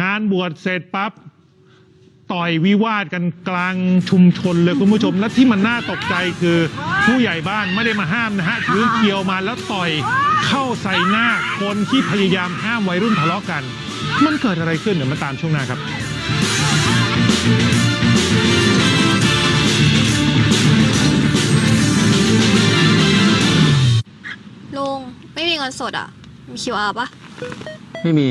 งานบวชเสร็จปั๊บต่อยวิวาทกันกลางชุมชนเลยคุณผู้ชม และที่มันน่าตกใจคือผู้ใหญ่บ้านไม่ได้มาห้ามนะฮะถือเกียวมาแล้วต่อยเข้าใส่หน้าคนที่พยายามห้ามวัยรุ่นทะเลาะกัน มันเกิดอะไรขึ้นเดี๋ยวมาตามช่วงหน้าครับลุงไม่มีเงินสดอะ มี QR ปะไม่มี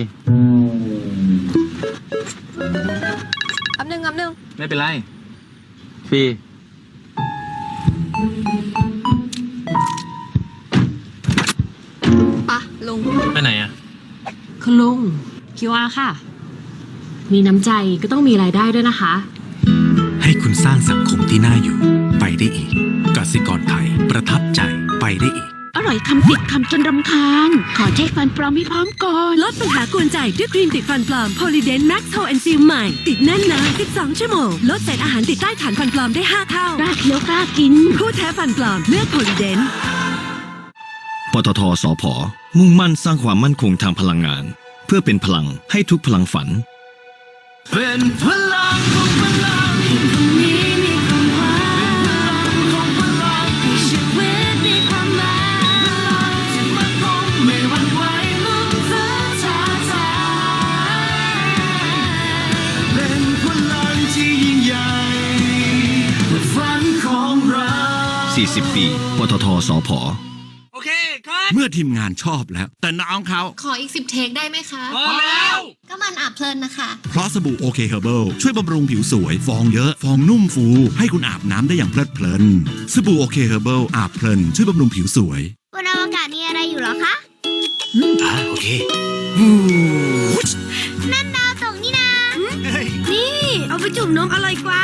แป๊บนึงแป๊บนึงไม่เป็นไร ฟรี ปะลุงไปไหนอะ คุณลุง QR ค่ะ มีน้ำใจก็ต้องมีรายได้ด้วยนะคะ ให้คุณสร้างสังคมที่น่าอยู่ ไปได้อีกกสิกรไทยประทับใจไปได้อีก อร่อยคำติดคำจนรำคาญ ขอเช็คฟันปลอมให้พร้อมก่อน ลดปัญหากวนใจด้วยครีมติดฟันปลอม Polydent Max h o and Seal ใหม่ ติดแน่นนาน12 ชั่วโมง ลดเศษอาหารติดใต้ฐานฟันปลอมได้ 5 เท่ากล้าเคี้ยวกล้ากิน ผู้แท้ฟันปลอมเลือก Polydent ปตทสพมุ่งมั่นสร้างความมั่นคงทางพลังงาน เพื่อเป็นพลังให้ทุกพลังฝัน เป็นพลังของ 40 ปี ปตทสพโอเคครับเมื่อทีมงานชอบแล้ว แต่น้องเขาขออีกสิบเทคได้ไหมคะ พอแล้ว ก็มันอาบเพลินนะคะ เพราะสบู่โอเคเฮอร์เบิลช่วยบำรุงผิวสวย ฟองเยอะ ฟองนุ่มฟู ให้คุณอาบน้ำได้อย่างเพลิดเพลิน สบู่โอเคเฮอร์เบิลอาบเพลิน ช่วยบำรุงผิวสวยบนอวกาศมีอะไรอยู่หรอคะอ่าโอเคนั่นดาวตกนี่นานี่ เอาไปจุ่มนมอร่อยกว่า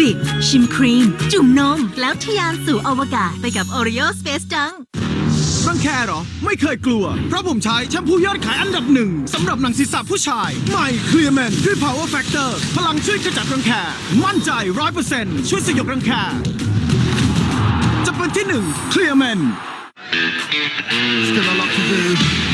บิ๊กชิมครีม จุ่มนม แล้วทะยานสู่อวกาศไปกับ Oreo Space Junk รังแคเหรอ ไม่เคยกลัว เพราะผมใช้แชมพูยอดขายอันดับหนึ่งสำหรับหนังศีรษะผู้ชายใหม่ Clear Man ด้วย Power Factor พลังช่วยขจัดรังแค มั่นใจ100%ช่วยสยบรังแค จะเป็นที่หนึ่ง Clear Man Still a lot to do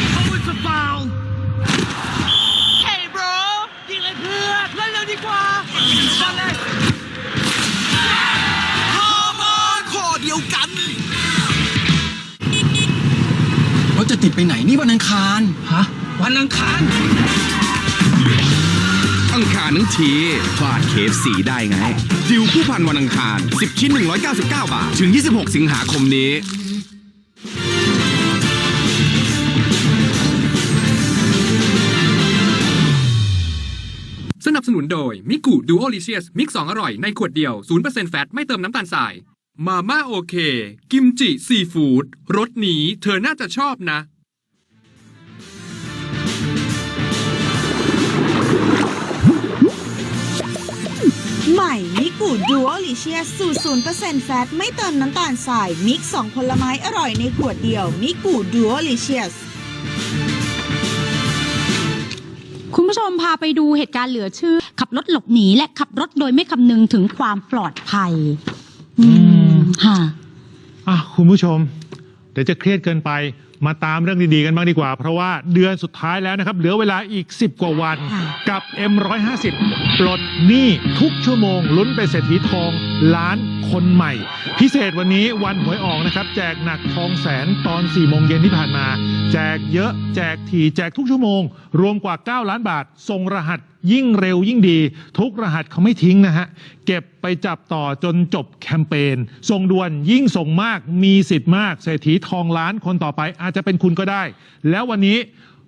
ดียวกัน เราจะติดไปไหนนี่วันอังคาร ฮะ วันอังคาร อังคารทั้งทีพลาดเคฟสีได้ไง ดิวผู้พันวันอังคาร 10 ชิ้น 199 บาท ถึง 26 สิงหาคมนี้ สนับสนุนโดย มิกุดูโอลิเชียส มิกซ์สองอร่อยในขวดเดียว 0%แฟต ไม่เติมน้ำตาลทราย มาม่าโอเค กิมจิซีฟู้ดรสนี้เธอน่าจะชอบนะ ใหม่มิกูดูโอลิเชียสูตรศูนย์เปอร์เซ็นต์แฟตไม่เติมน้ำตาลทราย มิกซ์สองผลไม้อร่อยในขวดเดียวมิกูดูโอลิเชียสคุณผู้ชมพาไปดูเหตุการณ์เหลือเชื่อ ขับรถหลบหนีและขับรถโดยไม่คำนึงถึงความปลอดภัย อืมค่ะอะคุณผู้ชม เดี๋ยวจะเครียดเกินไปมาตามเรื่องดีๆกันบ้างดีกว่า เพราะว่าเดือนสุดท้ายแล้วนะครับ เหลือเวลาอีก 10 กว่าวันค่ะกับ M150 ปลดหนี้ทุกชั่วโมง ลุ้นเป็นเศรษฐีทองล้านคนใหม่ พิเศษวันนี้วันหวยออกนะครับ แจกหนักทองแสนตอน 4 โมงเย็นที่ผ่านมา แจกเยอะแจกทีแจกทุกชั่วโมง รวมกว่า 9 ล้านบาทส่งรหัส ยิ่งเร็วยิ่งดี ทุกรหัสเขาไม่ทิ้งนะฮะ เก็บไปจับต่อจนจบแคมเปญส่งด่วนยิ่งส่งมากมีสิทธิ์มาก เศรษฐีทองล้านคนต่อไปอาจจะเป็นคุณก็ได้ แล้ววันนี้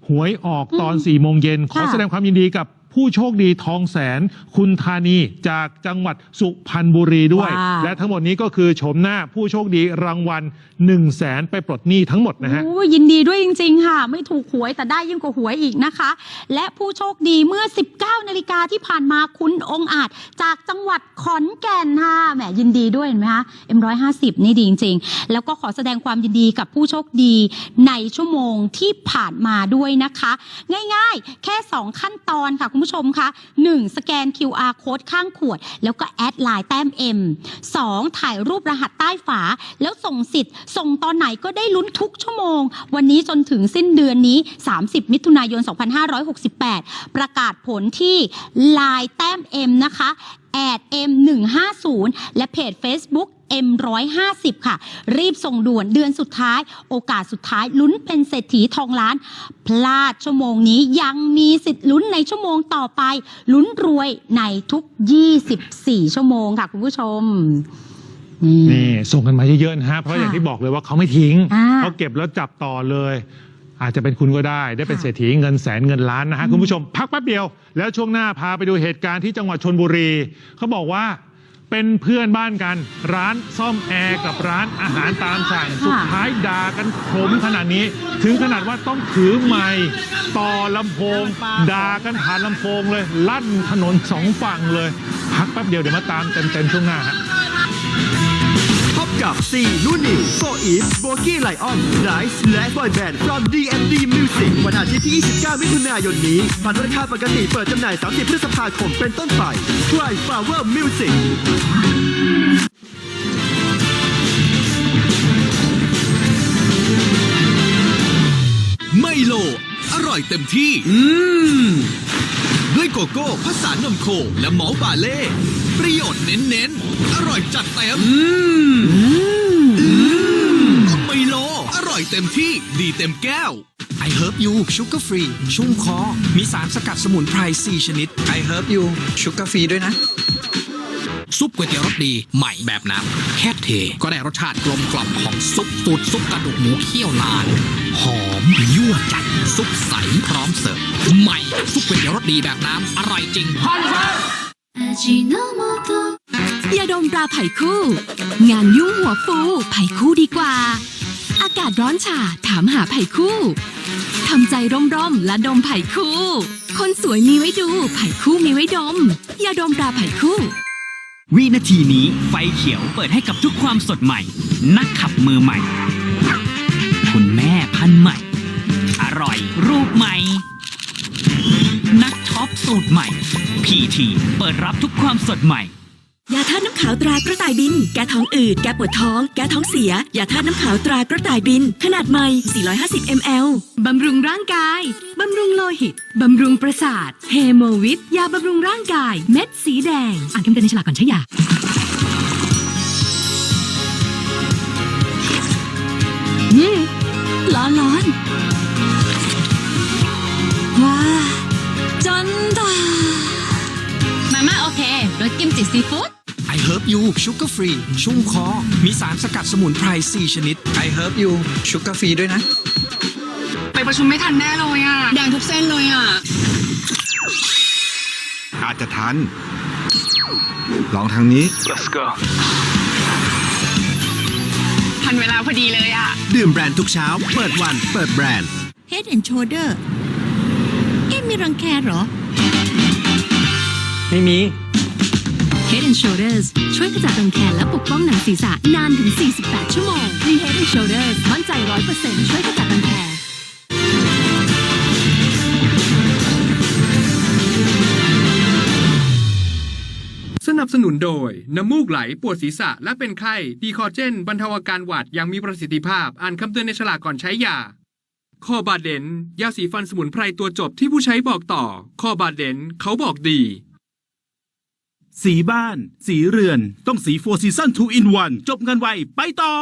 หวยออกตอน4ี่โมงเย็นขอแสดงความยินดีกับ ผู้โชคดีทองแสน คุณธานีจากจังหวัดสุพรรณบุรีด้วย ว้าว และทั้งหมดนี้ก็คือโฉมหน้าผู้โชคดีรางวัล1 0 0 0 0แสนไปปลดหนี้ทั้งหมดนะฮะ โอ้ยยินดีด้วยจริง ๆ ค่ะ ไม่ถูกหวยแต่ได้ยิ่งกว่าหวยอีกนะคะ และผู้โชคดีเมื่อ 19 นาฬิกาที่ผ่านมาคุณองค์อาจ จากจังหวัดขอนแก่นค่ะแหมยินดีด้วยเห็นไหมคะ M150 นี่ดีจริง ๆ แล้วก็ขอแสดงความยินดีกับผู้โชคดีในชั่วโมงที่ผ่านมาด้วยนะคะ ง่ายๆ แค่ 2 ขั้นตอนค่ะคุณผู้ชมผู้ชมคะ 1. สแกน QR code ข้างขวด แล้วก็แอดไลน์แต้ม M 2. ถ่ายรูปรหัสใต้ฝา แล้วส่งสิทธิ์ ส่งตอนไหนก็ได้ลุ้นทุกชั่วโมง วันนี้จนถึงสิ้นเดือนนี้ 30 มิถุนายน 2568 ประกาศผลที่ไลน์แต้ม M นะคะแอด M150 และเพจ Facebook M150 ค่ะ รีบส่งด่วนเดือนสุดท้าย โอกาสสุดท้ายลุ้นเป็นเศรษฐีทองล้าน พลาดชั่วโมงนี้ยังมีสิทธิ์ลุ้นในชั่วโมงต่อไป ลุ้นรวยในทุก 24 ชั่วโมงค่ะ คุณผู้ชมนี่นี่ส่งกันมาเยอะๆนะฮะเพราะค่ะอย่างที่บอกเลยว่าเขาไม่ทิ้งอ่าเขาเก็บแล้วจับต่อเลย อาจจะเป็นคุณก็ได้ ได้เป็นค่ะเศรษฐีเงินแสนเงินล้านนะฮะอืมคุณผู้ชมพักแป๊บเดียว แล้วช่วงหน้าพาไปดูเหตุการณ์ที่จังหวัดชนบุรีเขาบอกว่า เป็นเพื่อนบ้านกัน ร้านซ่อมแอร์กับร้านอาหารตามสั่ง สุดท้ายด่ากันขมขนาดนี้ ถึงขนาดว่าต้องถือไม้ต่อลำโพงด่ากันผ่านลำโพงเลย ลั่นถนนสองฝั่งเลย พักแป๊บเดียวเดี๋ยวมาตามเต็มๆช่วงหน้าฮะพบ กับ4นุ่นนิวโฟอีฟโบกี้ไลออนไนซ์และบอยแบนด์ from DMD Music วันอาทิตย์ที่ 29 มิถุนายนนี้บัตรราคาปกติเปิดจำหน่าย 30 พฤษภาคมเป็นต้นไป Try Flower Music ไมโล อร่อยเต็มที่ อืม ด้วยโกโก้ผสานนมโคและหมอลต์บาเล่ ประโยชน์เน้นๆ อร่อยจัดเต็ม อืม เต็มที่ดีเต็มแก้ว I Herb You Sugar Free ชุ่มคอ มีสารสกัดสมุนไพร 4 ชนิด I Herb You Sugar Free ด้วยนะ ซุปก๋วยเตี๋ยวรสดีใหม่แบบน้ำแค่เท ก็ได้รสชาติกลมกล่อมของซุปสูตรซุปกระดูกหมูเคี่ยวนาน หอมยั่วใจซุปใสพร้อมเสิร์ฟใหม่ซุปก๋วยเตี๋ยวรสดีแบบน้ำอร่อยจริงยาดมปลาไผ่คู่ งานยุ่งหัวฟูไผ่คู่ดีกว่า อากาศร้อนฉาถามหาไผ่คู่ทำใจร่มๆและดมไผ่คู่ คนสวยมีไว้ดู ไผ่คู่มีไว้ดม อย่าดมปลาไผ่คู่ วินาทีนี้ไฟเขียวเปิดให้กับทุกความสดใหม่ นักขับมือใหม่ คุณแม่พันใหม่ อร่อยรูปใหม่ นักช็อปสูตรใหม่ พีทีเปิดรับทุกความสดใหม่ ยาธาตุน้ำขาวตรากระต่ายบิน แก้ท้องอืด แก้ปวดท้อง แก้ท้องเสีย ยาธาตุน้ำขาวตรากระต่ายบิน ขนาดใหม่ 450 ml บำรุงร่างกาย บำรุงโลหิต บำรุงประสาท เฮโมวิต ยาบำรุงร่างกาย เม็ดสีแดง อ่านคำเตือนในฉลากก่อนใช้ยาอืมร้อนร้อนว้าจันตา มาม่าโอเครสกิมจิซีฟู้ด I Herb You Sugar Free ชุ่มคอ มีสารสกัดสมุนไพร 4 ชนิด I Herb You Sugar Free ด้วยนะ ไปประชุมไม่ทันแน่เลยอะแดงทุกเส้นเลยอะ อาจจะทัน ลองทางนี้ทันเวลาพอดีเลยอะ ดื่มแบรนด์ทุกเช้า เปิดวัน เปิดแบรนด์ Head and Shoulder เอ๊ะมีรังแคเหรอ ไม่มี Head and Shoulders ช่วยขจัดรังแคและปกป้องหนังศีรษะนานถึง 48 ชั่วโมงมี Head and Shoulders มั่นใจ 100%ช่วยขจัดรังแคสนับสนุนโดย น้ำมูกไหลปวดศีรษะและเป็นไข้ดีคอเจน บรรเทาอาการหวัดอย่างมีประสิทธิภาพ อ่านคำเตือนในฉลากก่อนใช้ยาคอบาเดนยาสีฟันสมุนไพรตัวจบที่ผู้ใช้บอกต่อคอบาเดนเขาบอกดี สีบ้าน สีเรือน ต้องสีโฟซีซั่น2 in 1 จบกันไว ไปต่อ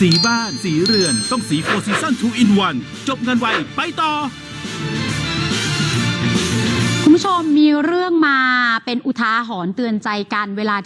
สีบ้าน สีเรือน ต้องสีโฟซีซั่น2 in 1 จบกันไว ไปต่อคุณผู้ชมมีเรื่องมาเป็นอุทาหรณ์เตือนใจกันเวลาที่